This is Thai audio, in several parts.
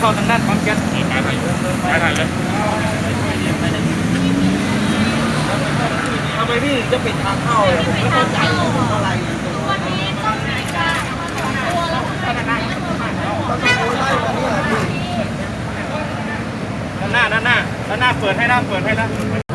เข้าทางด้านปั๊มแก๊สไปถ่ายเลยไปถ่ายเลยทำไมพี่จะปิดทางเข้าเลยผมไม่เข้าใจอะไรวันนี้ต้องหายจ้าสองตัวแล้วทำไมได้ด้านหน้าด้านหน้าด้านหน้าเปิดให้นะเปิดให้นะดู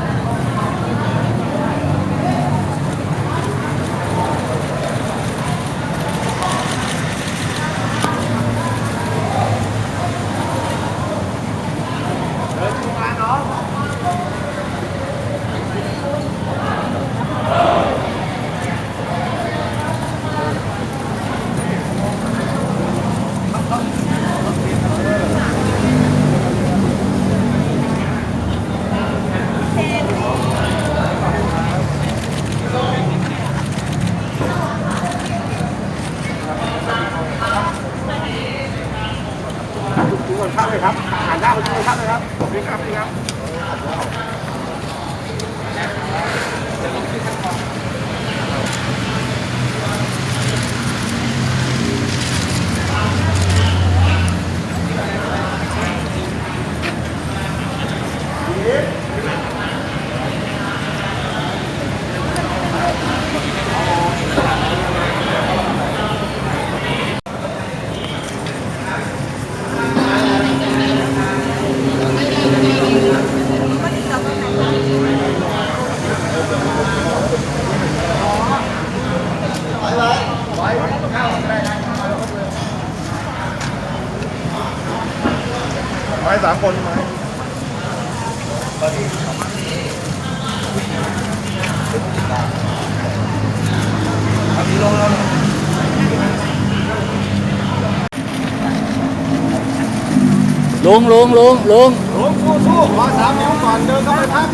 งลุงลุงลุงลุงสู้สู้ขอสามนิ้วก่อนเดินเข้าไปพัก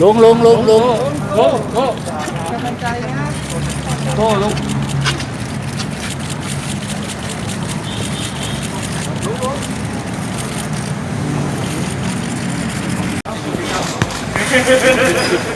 ลุงลุงลุงลุงโก้โก้โก้ลุกไ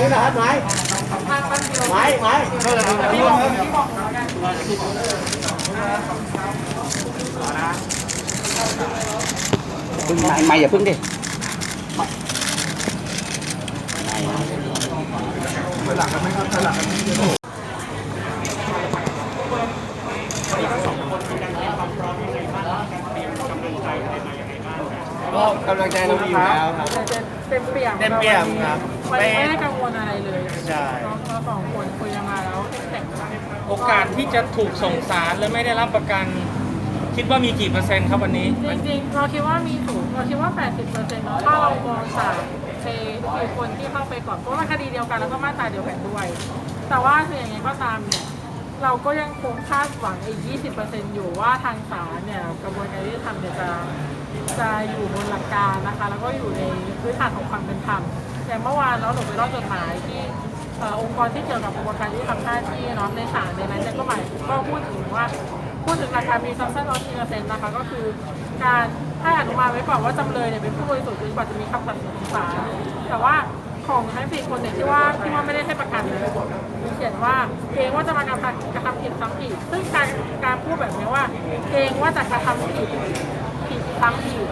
นี่นะครับไม้ไม้ไม้พึ่งไม่ไม่อย่าพึ่งดิเลับกันไหมครับสลับกันไหมก็กำลังใจเรามีอยู่แล้วครับ เต็มเปี่ยมเต็มเปี่ยมครับวันไม่นี้ไม่ได้กังวลอะไรเลยใช่เราเราสองคนคุยกันมาแล้วแต่งกันโอกาสที่จะถูกส่งสารและไม่ได้รับประกัน คิดว่ามีกี่เปอร์เซ็นต์ครับวันนี้ จริงๆ เราคิดว่ามีสูงเราคิดว่า 80เปอร์เซ็นต์ถ้าเรามองจากเคคือคนที่เข้าไปก่อนเพราะว่าคดีเดียวกันแล้วก็มาตราเดียวกันด้วย แต่ว่าคืออย่างไงก็ตามเนี่ยเราก็ยังคงคาดหวังอีก 20%อยู่ว่าทางศาลเนี่ยกระบวนการยุติธรรมเนี่ยจะ จะอยู่บนหลักการนะคะ แล้วก็อยู่ในพื้นฐานของความเป็นธรรมอย่างเมื่อวานเราหนูไปรอดจดหมายที่อองค์กรที่เกี่ยวกับกระบวนการยุติธรรมหน้าที่เนาะในศาลในนั้นเนี่ยก็หมายก็พูดถึงว่าพูดถึงหลักกามีซัมซันออฟอินเซนนะคะก็คือการให้อนุมาไว้ก่อนว่าจำเลยเนี่ยเป็นผู้บริสุทธิ์จนกว่าจะมีคำตัดสินของศาลแต่ว่าของทั้งสี่คนเนี่ยที่ว่าที่ว่าไม่ได้ให้ประกันเลยมีเขียนว่าเกรงว่าจะมากระทำกระทำผิดซ้ำอีกซึ่งการการพูดแบบนี้ว่าเกรงว่าจะกระทำผิด ซ้ำอีก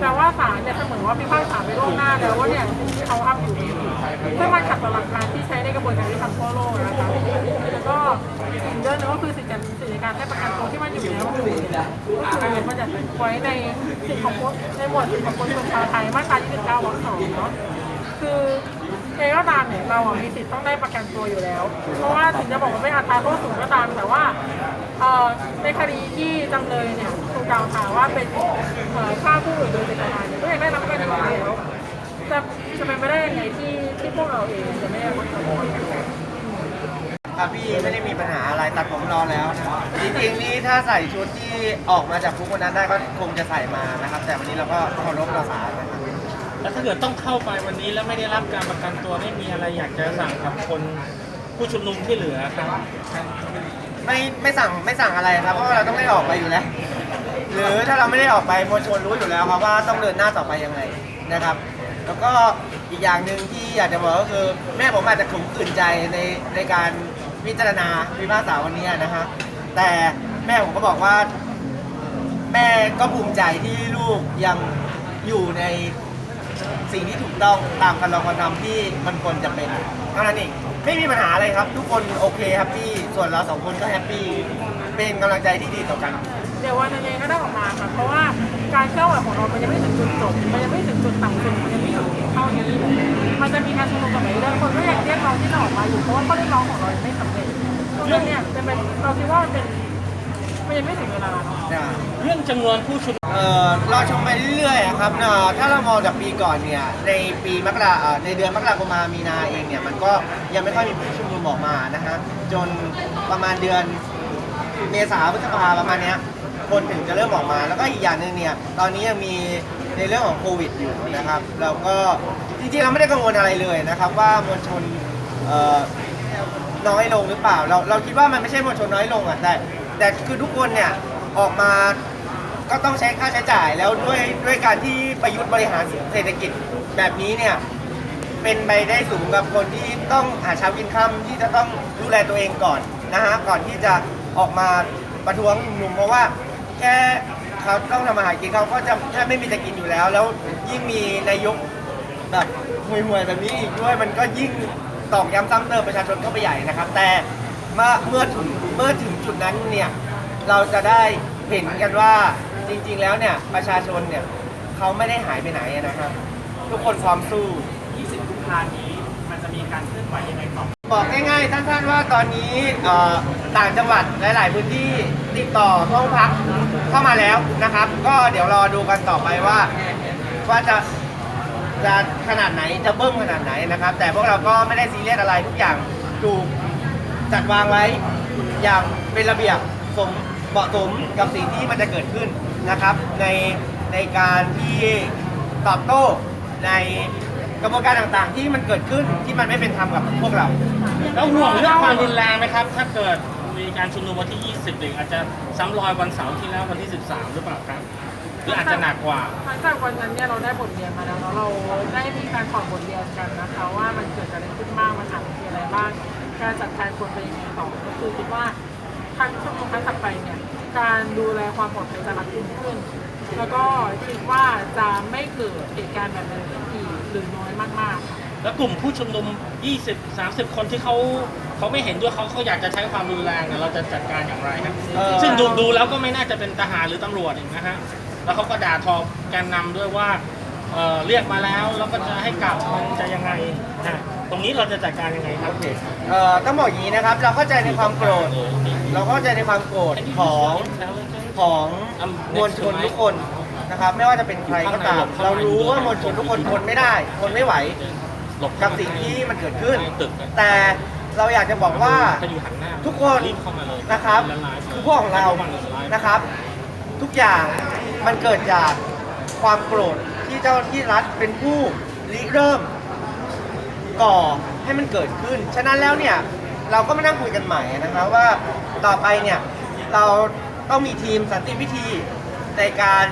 แปลว่าศาลเนี่ยเสมือนว่าพิพากษาไปล่วงหน้าแล้วว่าเนี่ยสิ่งที่เขาทำอยู่นี่ผิดซึ่งมันขัดต่อหลักการที่ใช้ในกระบวนการยุติธรรมทั่วโลกนะคะแล้วก็อีกเรื่องหนึงก็คือสิทธิการสิทธิการให้ประกันตัวที่มันอยู่แล้วอยู่เนี่ยก็คือมันจะไว้ในสิทธิของคนในหมวดสิทธิของคนชนชาวไทยมาตรา29วรรคสองเนาะคือเองก็ตามเนี่ยเราอะมีสิทธิ์ต้องได้ประกันตัวอยู่แล้ว เพราะว่าถึงจะบอกว่าไม่อัตราโทษสูงก็ตามแต่ว่าในคดีที่จำเลยเนี่ย กกล่าวหาว่าเป็นเอ่อฆ่าผู้อื่นโดยเจตนาเนี่ยก็ยังได้รับประกันอยู่แล้วจะจะเป็นไปได้ยังไงที่ที่พวกเราเองจะไม่ได้รับประกันตัวครับพี่ไม่ได้มีปัญหาอะไรตัดผมรอแล้วนะครับจริงๆนี่ถ้าใส่ชุดที่ออกมาจากคุกวันนั้นได้ก็คงจะใส่มานะครับ แต่วันนี้เราก็เคารพเราสารนะครับแล้วถ้าเกิดต้องเข้าไปวันนี้แล้วไม่ได้รับการประกันตัวไม่มีอะไรอยากจะสั่งกับคนผู้ชุมนุมที่เหลือครับไม่ไม่สั่งไม่สั่งอะไรครับเพราะว่าเราต้องได้ออกไปอยู่แล้ว หรือถ้าเราไม่ได้ออกไปมวลชนรู้อยู่แล้วครับว่าต้องเดินหน้าต่อไปยังไงนะครับ แล้วก็อีกอย่างหนึ่งที่อยากจะบอกก็คือ แม่ผมอาจจะขมขื่นใจในในการพิจารณาพิพากษาวันนี้นะฮะแต่แม่ผมก็บอกว่า แม่ก็ภูมิใจที่ลูกยังอยู่ในสิ่งที่ถูกต้องตามการลองการทำที่มันควรจะเป็นเท่านั้นเองไม่มีปัญหาอะไรครับ ทุกคนโอเคแฮปปี้ส่วนเราสองคนก็แฮปปี้เป็นกำลังใจที่ดีต่อกัน เดี๋ยววันนี้ก็ได้ออกมาค่ะ เพราะว่าการเคลื่อนไหวของเรา มันยังไม่ถึงจุดจบ มันยังไม่ถึงจุดต่ำสุด มันยังไม่ถึงเท่านี้ มันจะมีการชุมนุมกันไปเรื่อยๆคนก็ยังเรียกร้องที่จะออกมาอยู่ เพราะว่าข้อเรียกร้องของเรายังไม่สำเร็จตรงนี้เนี่ยเป็นเป็นเราคิดว่ามันเป็นมันยังไม่ถึงเวลาเนาะเรื่องจำนวนผู้ชุมนุมเอ่อรอชมไปเรื่อยๆอะครับเอ่อถ้าเรามองจากปีก่อนเนี่ย ในปีมกราเอ่อในเดือนมกราคมมามีนาเองเนี่ย มันก็ยังไม่ค่อยมีผู้ชุมนุมออกมานะฮะ จนประมาณเดือนเมษาพฤษภาประมาณเนี้ย คนถึงจะเริ่มออกมา แล้วก็อีกอย่างหนึ่งเนี่ยตอนนี้ยังมีในเรื่องของโควิดอยู่นะครับแล้วก็จริงๆเราไม่ได้กังวลอะไรเลยนะครับ ว่ามวลชนเอ่อน้อยลงหรือเปล่า เราเราคิดว่ามันไม่ใช่มวลชนน้อยลงอะแต่แต่คือทุกคนเนี่ยออกมาก็ต้องใช้ค่าใช้จ่ายแล้วด้วยด้วยการที่ประยุทธ์บริหารเศรษฐกิจแบบนี้เนี่ยเป็นไปได้สูงกับคนที่ต้องหาเช้ากินค่ำที่จะต้องดูแลตัวเองก่อนนะฮะก่อนที่จะออกมาประท้วงหนุ่มเพราะว่า ค่เขาต้องทำอาหารกินเขาก็จะแทบไม่มีจะกินอยู่แล้ว แล้วยิ่งมีนายกแบบห่วยๆแบบนี้อีกด้วยมันก็ยิ่งตอกย้ำซ้ำเติมประชาชนเข้าไปใหญ่นะครับ แต่เมื่อเมื่อถึงเมื่อถึงจุดนั้นเนี่ยเราจะได้เห็นกันว่าจริง ๆ แล้วเนี่ยประชาชนเนี่ยเขาไม่ได้หายไปไหนนะครับ ทุกคนพร้อมสู้ 20กุมภาพันี้มันจะมีการเคลื่อนไหวยังไงต่อ บอกง่ายๆท่านๆว่าตอนนี้ต่างจังหวัดหลาย ๆ พื้นที่ติดต่อห้องพักเข้ามาแล้วนะครับ ก็เดี๋ยวรอดูกันต่อไปว่าว่าจะจะขนาดไหนจะเบิ้มขนาดไหนนะครับ แต่พวกเราก็ไม่ได้ซีเรียสอะไรทุกอย่างถูกจัดวางไว้อย่างเป็นระเบียบสมเหมาะสมกับสิ่งที่มันจะเกิดขึ้นนะครับ ในในการที่ตอบโต้ใน กระบวนการต่างๆ ที่มันเกิดขึ้นที่มันไม่เป็นธรรมกับพวกเรา แล้วห่วงเรื่องความรุนแรงไหมครับ ถ้าเกิดมีการชุมนุมวันที่ 20หรืออาจจะซ้ำรอยวันเสาร์ที่แล้ววันที่ 13 หรือเปล่าครับ หรืออาจจะหนักกว่า หลังจากวันนั้นเนี่ยเราได้บทเรียนมาแล้วเนาะเราได้มีการถอดบทเรียนกันนะคะว่ามันเกิดอะไรขึ้นบ้างมันอาจจะมีอะไรบ้างการจัดการควรเป็นยังไงต่อก็คือคิดว่าครั้งชั่วโมงครั้งถัดไปเนี่ยการดูแลความปลอดภัยจะรัดกุมขึ้น แล้วก็คิดว่าจะไม่เกิดเหตุการณ์แบบนั้นขึ้นอีก หรือน้อยมากๆค่ะแล้วกลุ่มผู้ชุมนุม 20 30 คนที่เขาเขาไม่เห็นด้วยเขาเขาอยากจะใช้ความรุนแรงเนี่ยเราจะจัดการอย่างไรครับเอ่อ ซึ่งดูดูแล้วก็ไม่น่าจะเป็นทหารหรือตำรวจอีกนะฮะแล้วเขาก็ด่าทอแกนนำด้วยว่าเอ่อเรียกมาแล้วแล้วก็จะให้กลับมันจะยังไงนะตรงนี้เราจะจัดการยังไงครับโอเคเอ่อต้องบอกอย่างนี้นะครับ เราเข้าใจในความโกรธ เราเข้าใจในความโกรธของของมวลชนทุกคน นะครับไม่ว่าจะเป็นใครก็ตาม เรารู้ว่ามวลชนทุกคนทนไม่ได้ทนไม่ไหวกับสิ่งที่มันเกิดขึ้นตึกแต่เราอยากจะบอกว่าถ้าอยู่หันหน้าทุกคนรีบเข้ามาเลยนะครับละลายคือพวกของเรานะครับ ทุกอย่างมันเกิดจากความโกรธที่เจ้าหน้าที่รัฐเป็นผู้ริเริ่มก่อให้มันเกิดขึ้น ฉะนั้นแล้วเนี่ยเราก็มานั่งคุยกันใหม่นะครับว่าต่อไปเนี่ยเราต้องมีทีมสันติวิธีในการ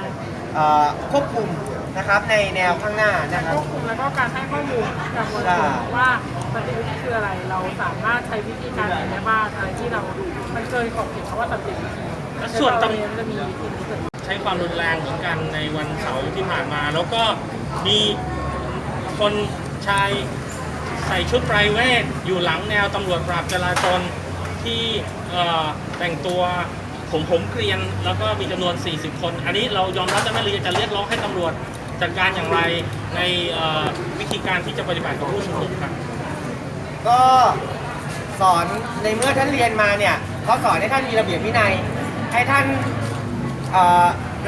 เอ่อควบคุมนะครับในแนวข้างหน้านะครับวบคุมแล้วก็การให้ข้อมูลกับมวลชนว่าปฏิวิธีคืออะไร เราสามารถใช้วิธีการไหนได้บ้างอะไรที่เราดูมันเกินขอบเขตคำว่าสันติวิธีแล้วส่วนตำ จะมีวิธีนี้เกิดขึ้น ใช้ความรุนแรงเหมือนกันในวันเสาร์ที่ผ่านมา แล้วก็มีคนชายใส่ชุดไพรเวทอยู่หลังแนวตำรวจปราบจราจรที่เอ่อแต่งตัว ผมผมเกรียนแล้วก็มีจำนวน 40 คน อันนี้เรายอมรับได้ไหมหรือจะเรียกร้องให้ตำรวจจัดการอย่างไรในวิธีการที่จะปฏิบัติกับผู้ชุมนุมครับก็สอนในเมื่อท่านเรียนมาเนี่ยเขาสอนให้ท่านมีระเบียบวินัย ให้ท่าน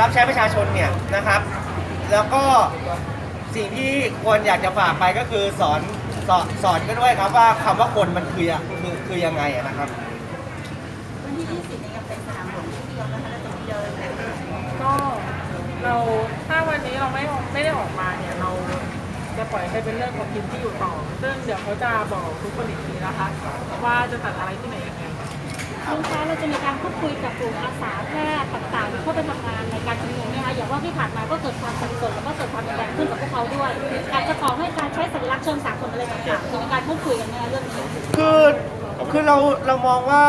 รับใช้ประชาชนเนี่ยนะครับ แล้วก็สิ่งที่ควรอยากจะฝากไปก็คือสอนสอนสอนกันด้วยครับว่าคำว่าคนมันคือคือคือยังไงนะครับ ก็ เราถ้าวันนี้เราไม่ไม่ได้ออกมาเนี่ยเราจะปล่อยให้เป็นเรื่องของทีมที่อยู่ต่อ ซึ่งเดี๋ยวเขาจะบอกทุกคนอีกทีนะคะ ว่าจะตัดอะไรที่ไหนยังไงลุงคะเราจะมีการพูดคุยกับกลุ่มอาสาแพทย์ต่างๆเพื่อไปทำงานในการชุมนุมนะคะอย่างว่าที่ผ่านมาก็เกิดความสับสนแล้วก็เกิดความแรงขึ้นกับพวกเขาด้วยอาจจะขอให้การใช้สัญลักษณ์เชิงสากลอะไรต่างๆจะมีการพูดคุยกันในเรื่องนี้คือคือเราเรามองว่า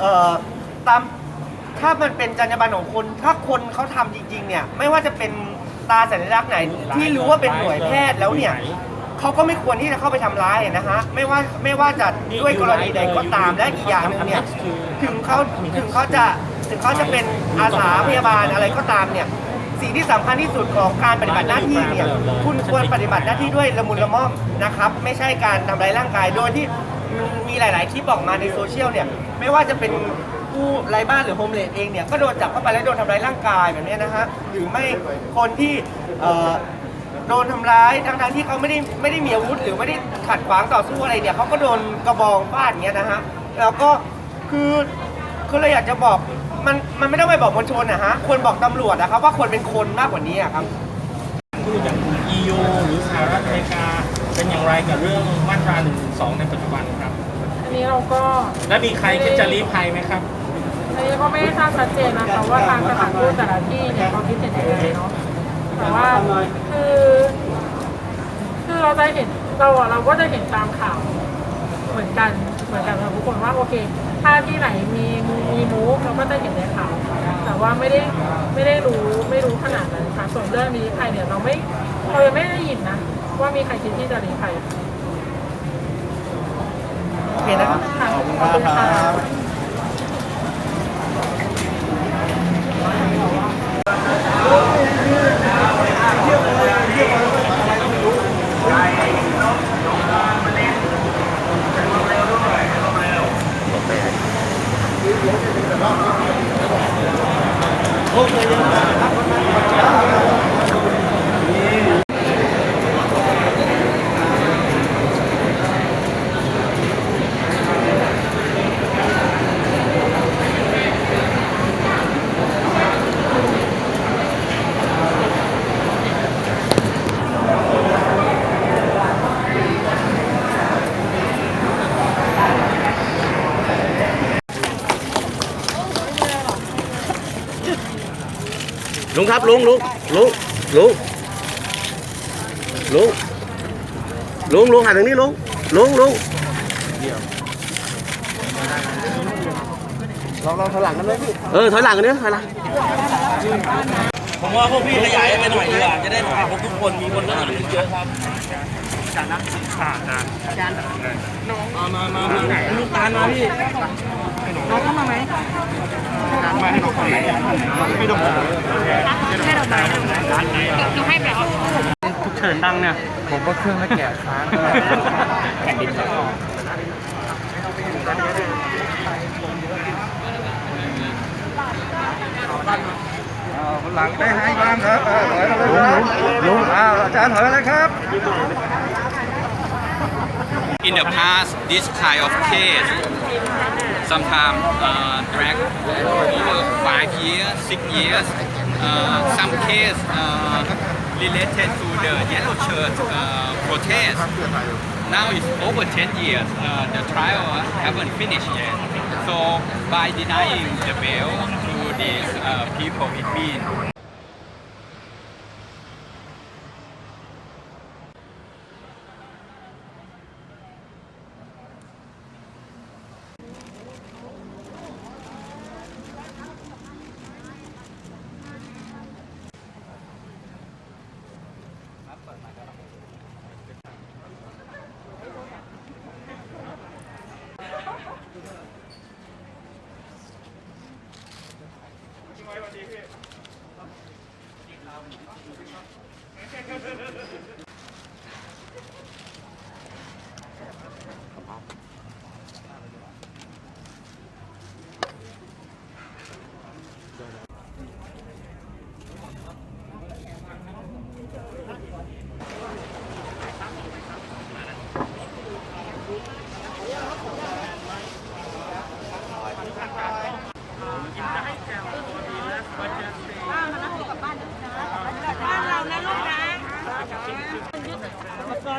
เออตาม ถ้ามันเป็นจรรยาบรรณของคน ถ้าคนเขาทำจริง ๆ เนี่ย ไม่ว่าจะเป็นตราสัญลักษณ์ไหนที่รู้ว่าเป็นหน่วยแพทย์แล้วเนี่ยเขาก็ไม่ควรที่จะเข้าไปทำร้ายนะฮะไม่ว่าไม่ว่าจะด้วยกรณีใดก็ตามและอีกอย่างหนึงเนี่ยถึงเขาถึงเขาจะถึงเขาจะเป็นอาสาพยาบาลอะไรก็ตามเนี่ยสิ่งที่สำคัญที่สุดของการปฏิบัติหน้าที่เนี่ยคุณควรปฏิบัติหน้าที่ด้วยละมุนละม่อมนะครับ ไม่ใช่การทำร้ายร่างกายโดยที่มีหลาย ๆ คลิปออกมาในโซเชียลเนี่ยไม่ว่าจะเป็น ผู้ไร้บ้านหรือโฮมเลสเองเนี่ยก็โดนจับเข้าไปแล้วโดนทำร้ายร่างกายแบบเนี้ยนะฮะหรือไม่คนที่เอ่อโดนทำร้ายทั้งๆที่เขาไม่ได้ไม่ได้มีอาวุธ หรือไม่ได้ขัดขวางต่อสู้อะไรเนี่ยเขาก็โดนกระบองฟาดอย่างเงี้ยนะฮะแล้วก็คือคือเราอยากจะบอกมันมันไม่ต้องไปบอกมวลชนนะฮะควรบอกตำรวจนะครับว่าคนเป็นคนมากกว่านี้อะครับพูดอย่าง EU หรือสหรัฐอเมริกาเป็นอย่างไรกับเรื่องมาตรา1นึในปัจจุบันครับอันนี้เราก็ และมีใครคิดจะรีภัยไหมครับ อันนี้ก็ไม่ได้ทราบชัดเจนนะคะว่าทางสถานทูตแต่ละที่เนี่ยเขาคิดเห็นยังไงเนาะแต่ว่าคือคือเราจะเห็นเราอะเราก็จะเห็นตามข่าวเหมือนกันเหมือนกันกับทุกคนว่าโอเค ถ้าที่ไหนมีมีมูฟเราก็จะเห็นในข่าวแต่ว่าไม่ได้ไม่ได้รู้ไม่รู้ขนาดนั้นค่ะส่วนเรื่องนี้ใครเนี่ยเราไม่เรายังไม่ได้ยินนะว่ามีใครคิดที่จะรีภัยโอเคนะครับค่ะขอบคุณค่ะลุ ง ครับลุงลุงลุงลุงลุงลุงลุงหันทางนี้ลุงลุงลุงลองลองถอยหลังกันเลยพี่เออถอยหลังกันเนี่ยถอยหลังผมว่าพวกพี่ขยายไปหน่อยดีกว่าจะได้พาพวกทุกคนมีคนเล่นเยอะครับอาจารย์นะอาจารย์น้องมามามาที่ไหนลูกตาลมาพี่ น้องเข้ามาไหมมาให้น้องเข้าไหนไม่ต้ให้ดอกไม้ร้านไหนดูให้แบบทุกเชิญตั้งเนี่ย ผมก็เครื่องไม่แกะค้างแผ่นดินก็หลังได้ให้บ้างครับถอยมาเลยครับลุงอ้าวอาจารย์ถอยเลยครับ In the past, this kind of case sometimes uh, drag over five years, six years. Uh, some case uh, related to the yellow shirt uh, protest. Now it's over 10 years. Uh, the trial haven't finished yet. So by denying the bail to these uh, people, it means ก่อน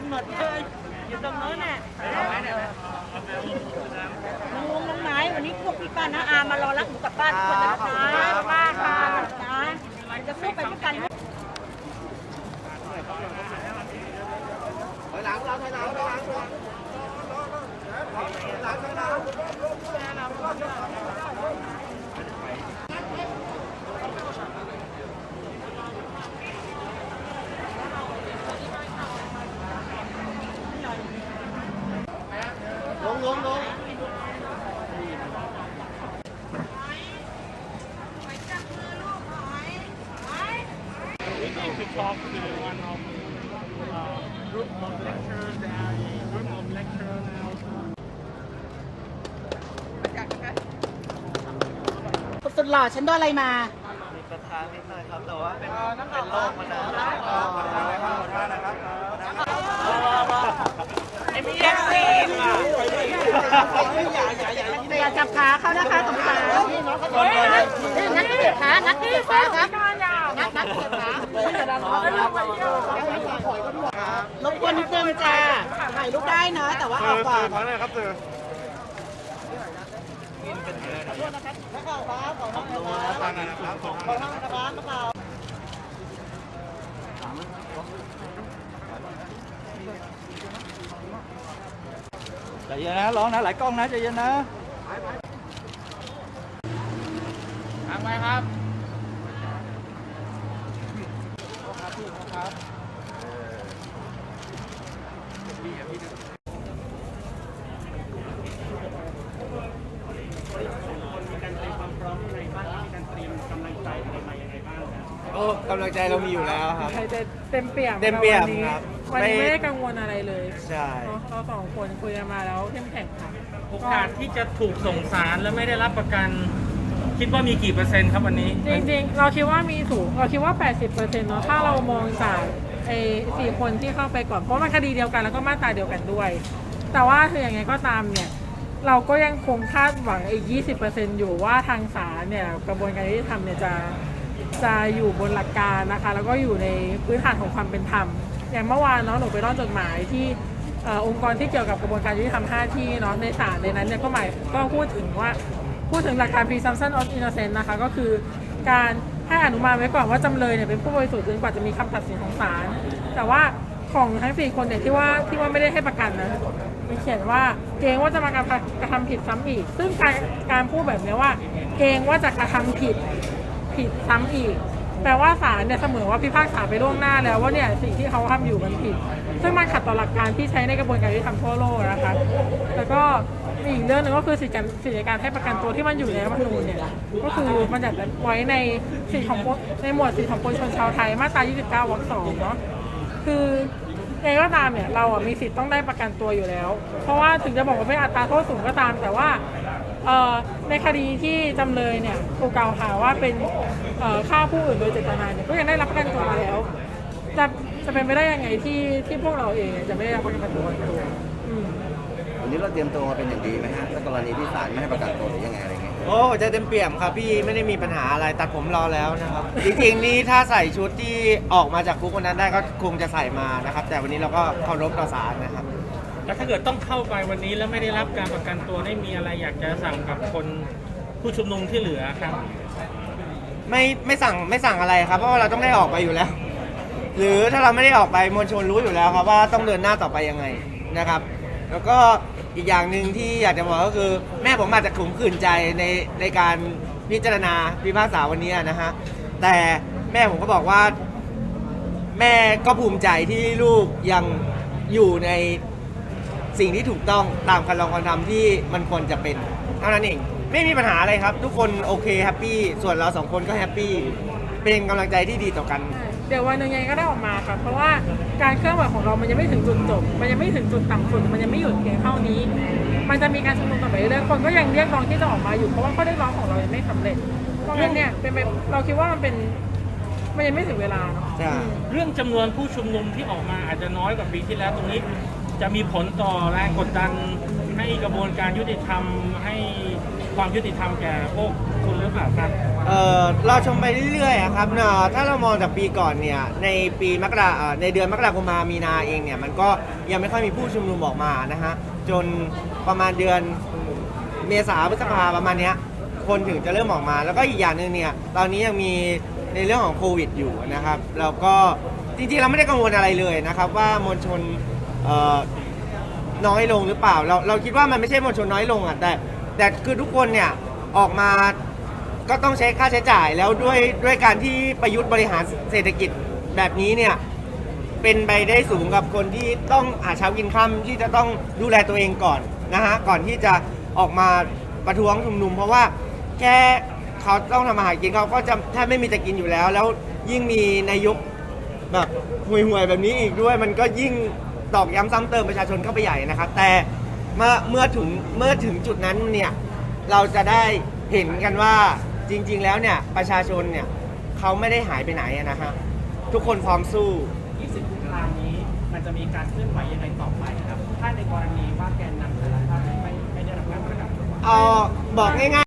หมดเลยอยู่ตรงโน้นน่ะน้องน้องไหนวันนี้พวกพี่ป้านะอามารอรับหนูกลับบ้านทุกคนนะคะมากค่ะนะจะสู้ไปด้วยกันลงลงลง to talk to one of uh, group of lecturers that are in group of lecturers now. สุดหล่อฉันโดนอะไรมา มีประธานนิดหน่อยครับ แต่ว่าเป็นเป็นโรคมานานแล้วอย่าจับขาเขานะคะตรงขานักเก็บขานักเก็บขาครับนักนักเก็บขา รบกวนนิดนึงจ้าถ่ายรูปได้เนาะแต่ว่าเอาก่อนถอยเลยครับสื่อใจเย็นนะร้องนะหลายกล้องนะใจเย็นนะทางไปครับ โอ้กำลังใจ เรามีอยู่แล้วครับใครจะเต็มเปี่ยมเต็มเปี่ยมวันนี้ครับ วันนี้ไม่ไม่ได้กังวลอะไรเลยใช่ เนอะเราสองคนคุยกันมาแล้วเข้มแข็งค่ะโอกาสที่จะถูกส่งสารและไม่ได้รับประกัน คิดว่ามีกี่เปอร์เซ็นต์ครับวันนี้จริงๆ เราคิดว่ามีสูงเราคิดว่า 80%เนาะถ้าเรามองจากไอ้สี่คนที่เข้าไปก่อน เพราะมันคดีเดียวกันแล้วก็มาตราเดียวกันด้วย แต่ว่าคืออย่างไงก็ตามเนี่ย เราก็ยังคงคาดหวังอีก 20%อยู่ว่าทางศาลเนี่ยกระบวนการยุติธรรมเนี่ยจะ จะอยู่บนหลักการนะคะ แล้วก็อยู่ในพื้นฐานของความเป็นธรรม อย่างเมื่อวานเนาะหนูไปร่อนจดหมายที่อองค์กรที่เกี่ยวกับกระบวนการยุติธรรม5ที่เนาะในศาลในนั้นเนี่ยก็หมายก็พูดถึงว่าพูดถึงหลักการ presumption of innocence นะคะ ก็คือการให้อนุมานไว้ก่อนว่าจำเลยเนี่ยเป็นผู้บริสุทธิ์จนกว่าจะมีคำตัดสินของศาลแต่ว่าของทั้งสี่คนเนี่ยที่ว่าที่ว่าไม่ได้ให้ประกันนะมีเขียนว่าเกรงว่าจะมากระทำกระทำผิดซ้ำอีก ซึ่งการการพูดแบบนี้ว่า เกรงว่าจะกระทำผิด ผิดซ้ำอีก แปลว่าศาลเนี่ยเสมอว่าพิพากษาไปล่วงหน้าแล้วว่าเนี่ยสิ่งที่เขาทำอยู่มันผิด ซึ่งมันขัดต่อหลักการที่ใช้ในกระบวนการยุติธรรมทั่วโลกนะคะ แล้วก็มีอีกเรื่องหนึ่งก็คือสิทธิการสิทธิการให้ประกันตัวที่มันอยู่ในรัฐธรรมนูญเนี่ยก็คือมันจัดไว้ในสิทธิของในหมวดสิทธิของปวงชนชาวไทยมาตรา 29 วรรคสองเนาะคือยังไงก็ตามเนี่ยเราอะมีสิทธิ์ต้องได้ประกันตัวอยู่แล้ว เพราะว่าถึงจะบอกว่าไม่อัตราโทษสูงก็ตามแต่ว่า ในคดีที่จำเลยเนี่ยถูกกล่าวหาว่าเป็นเอ่อฆ่าผู้อื่นโดยเจตนาเนี่ยก็ยังได้รับประกันตัวมาแล้วจะจะเป็นไปได้ยังไงที่ที่พวกเราเองเนี่ยจะไม่ได้รับประกันตัวอืมวันนี้เราเตรียมตัวมาเป็นอย่างดีไหมฮะถ้ากรณีที่ศาลไม่ให้ประกันตัวหรือยังไงอะไรเงี้ยโอ้หัวใจเต็มเปี่ยมครับพี่ไม่ได้มีปัญหาอะไรตัดผมรอแล้วนะครับจริงๆนี่ถ้าใส่ชุดที่ออกมาจากคุกวันนั้นได้ก็คงจะใส่มานะครับ แต่วันนี้เราก็เคารพต่อศาลนะครับ แล้วถ้าเกิดต้องเข้าไปวันนี้แล้วไม่ได้รับการประกันตัวได้มีอะไรอยากจะสั่งกับคนผู้ชุมนุมที่เหลือครับ ไม่ไม่สั่งไม่สั่งอะไรครับ เพราะว่าเราต้องได้ออกไปอยู่แล้ว หรือถ้าเราไม่ได้ออกไปมวลชนรู้อยู่แล้วครับว่าต้องเดินหน้าต่อไปยังไงนะครับ แล้วก็อีกอย่างหนึ่งที่อยากจะบอกก็คือ แม่ผมอาจจะขมขื่นใจในในการพิจารณาพิพากษาวันนี้นะฮะแต่แม่ผมก็บอกว่า แม่ก็ภูมิใจที่ลูกยังอยู่ใน สิ่งที่ถูกต้องตามคันลองคันทำที่มันควรจะเป็นเท่านั้นเองไม่มีปัญหาอะไรครับ ทุกคนโอเคแฮปปี้ส่วนเราสองคนก็แฮปปี้เป็นกำลังใจที่ดีต่อกัน เดี๋ยววันหนึงยังไงก็ได้ออกมาครับเพราะว่าการเคลื่อนไหวของเรามันยังไม่ถึงจุดจบ มันยังไม่ถึงจุดต่ำสุด มันยังไม่หยุดเพียงเท่านี้ มันจะมีการชุมนุมต่อไปเรื่อยๆคนก็ยังเรียกร้องที่จะออกมาอยู่ เพราะว่าข้อเรียกร้องของเรายังไม่สำเร็จ เพราะงั้นเนี่ยเป็นไปเราคิดว่ามันเป็น มันยังไม่ถึงเวลาเนาะ ใช่ เรื่องจำนวนผู้ชุมนุมที่ออกมาอาจจะน้อยกว่าปีที่แล้วตรงนี้ จะมีผลต่อแรงกดดันให้กระบวนการยุติธรรมให้ความยุติธรรมแก่พวกคุณหรือเปล่าครับ เอ่อเราชมไปเรื่อยๆอะครับเนอะถ้าเรามองจากปีก่อนเนี่ยในปีมกราเอ่อในเดือนมกราคมมามีนาเองเนี่ยมันก็ยังไม่ค่อยมีผู้ชุมนุมออกมานะฮะจนประมาณเดือนเมษาพฤษภาประมาณเนี้ยคนถึงจะเริ่มออกมา แล้วก็อีกอย่างหนึ่งเนี่ยตอนนี้ยังมีในเรื่องของโควิดอยู่นะครับแล้วก็จริงๆเราไม่ได้กังวลอะไรเลยนะครับว่ามวลชน เอ่อน้อยลงหรือเปล่า เราเราคิดว่ามันไม่ใช่มวลชนน้อยลงอะแต่แต่คือทุกคนเนี่ยออกมาก็ต้องใช้ค่าใช้จ่ายแล้วด้วยด้วยการที่ประยุทธ์บริหารเศรษฐกิจแบบนี้เนี่ยเป็นไปได้สูงกับคนที่ต้องหาเช้ากินค่ำที่จะต้องดูแลตัวเองก่อนนะฮะก่อนที่จะออกมาประท้วงชุมนุม เพราะว่าแค่เขาต้องทำอาหารกินเขาก็จะแทบไม่มีจะกินอยู่แล้ว แล้วยิ่งมีนายกแบบห่วยๆแบบนี้อีกด้วยมันก็ยิ่ง ตอกย้ำซ้ำเติมประชาชนเข้าไปใหญ่นะครับ แต่เมื่อเมื่อถึงเมื่อถึงจุดนั้นเนี่ยเราจะได้เห็นกันว่าจริง ๆ แล้วเนี่ยประชาชนเนี่ยเขาไม่ได้หายไปไหนอะนะฮะทุกคนพร้อมสู้ 20กุมภานี้มันจะมีการเคลื่อนไหวยังไงต่อไปครับ ถ้าในกรณีว่าแกนนำแต่ละท่านไม่ไม่ได้รับการประกันตัว เอาบอกง่ายๆ